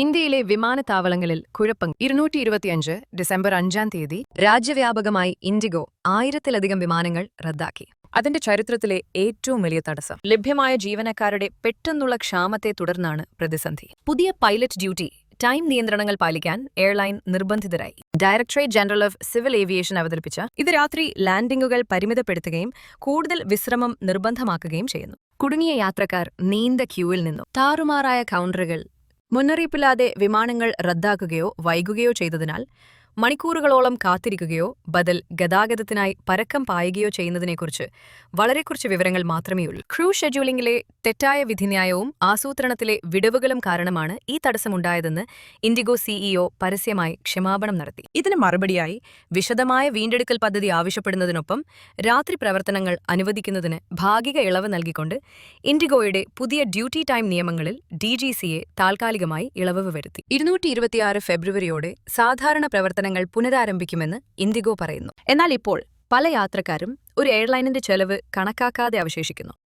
ഇന്ത്യയിലെ വിമാനത്താവളങ്ങളിൽ കുഴപ്പം ഇരുന്നൂറ്റി ഇരുപത്തിയഞ്ച് ഡിസംബർ അഞ്ചാം തീയതി രാജ്യവ്യാപകമായി ഇൻഡിഗോ ആയിരത്തിലധികം വിമാനങ്ങൾ റദ്ദാക്കി. അതിന്റെ ചരിത്രത്തിലെ ഏറ്റവും വലിയ തടസ്സം ലഭ്യമായ ജീവനക്കാരുടെ പെട്ടെന്നുള്ള ക്ഷാമത്തെ തുടർന്നാണ് പ്രതിസന്ധി. പുതിയ പൈലറ്റ് ഡ്യൂട്ടി ടൈം നിയന്ത്രണങ്ങൾ പാലിക്കാൻ എയർലൈൻ നിർബന്ധിതരായി. Directorate general of civil aviation അവതരിപ്പിച്ച ഇത് രാത്രി ലാൻഡിംഗുകൾ പരിമിതപ്പെടുത്തുകയും കൂടുതൽ വിശ്രമം നിർബന്ധമാക്കുകയും ചെയ്യുന്നു. കുടുങ്ങിയ യാത്രക്കാർ നീണ്ട ക്യൂവിൽ നിന്നു. താറുമാറായ കൗണ്ടറുകൾ മുന്നറിയിപ്പില്ലാതെ വിമാനങ്ങൾ റദ്ദാക്കുകയോ വൈകുകയോ ചെയ്തതിനാൽ മണിക്കൂറുകളോളം കാത്തിരിക്കുകയോ ബദൽ ഗതാഗതത്തിനായി പരക്കം പായുകയോ ചെയ്യുന്നതിനെക്കുറിച്ച് വളരെ കുറച്ച് വിവരങ്ങൾ മാത്രമേയുള്ളൂ. ക്രൂ ഷെഡ്യൂളിംഗിലെ തെറ്റായ വിധിന്യായവും ആസൂത്രണത്തിലെ വിടവുകളും കാരണമാണ് ഈ തടസ്സമുണ്ടായതെന്ന് ഇൻഡിഗോ സിഇഒ പരസ്യമായി ക്ഷമാപണം നടത്തി. ഇതിന് മറുപടിയായി വിശദമായ വീണ്ടെടുക്കൽ പദ്ധതി ആവശ്യപ്പെടുന്നതിനൊപ്പം രാത്രി പ്രവർത്തനങ്ങൾ അനുവദിക്കുന്നതിന് ഭാഗിക ഇളവ് നൽകിക്കൊണ്ട് ഇൻഡിഗോയുടെ പുതിയ ഡ്യൂട്ടി ടൈം നിയമങ്ങളിൽ ഡി ജി സിയെ താൽക്കാലികമായി ഇളവ് വരുത്തി. ഇരുന്നൂറ്റി ഫെബ്രുവരിയോടെ സാധാരണ പ്രവർത്തനങ്ങൾ പുനരാരംഭിക്കുമെന്ന് ഇൻഡിഗോ പറയുന്നു. എന്നാൽ ഇപ്പോൾ പല യാത്രക്കാരും ഒരു എയർലൈനിന്റെ ചെലവ് കണക്കാക്കാതെ അവശേഷിക്കുന്നു.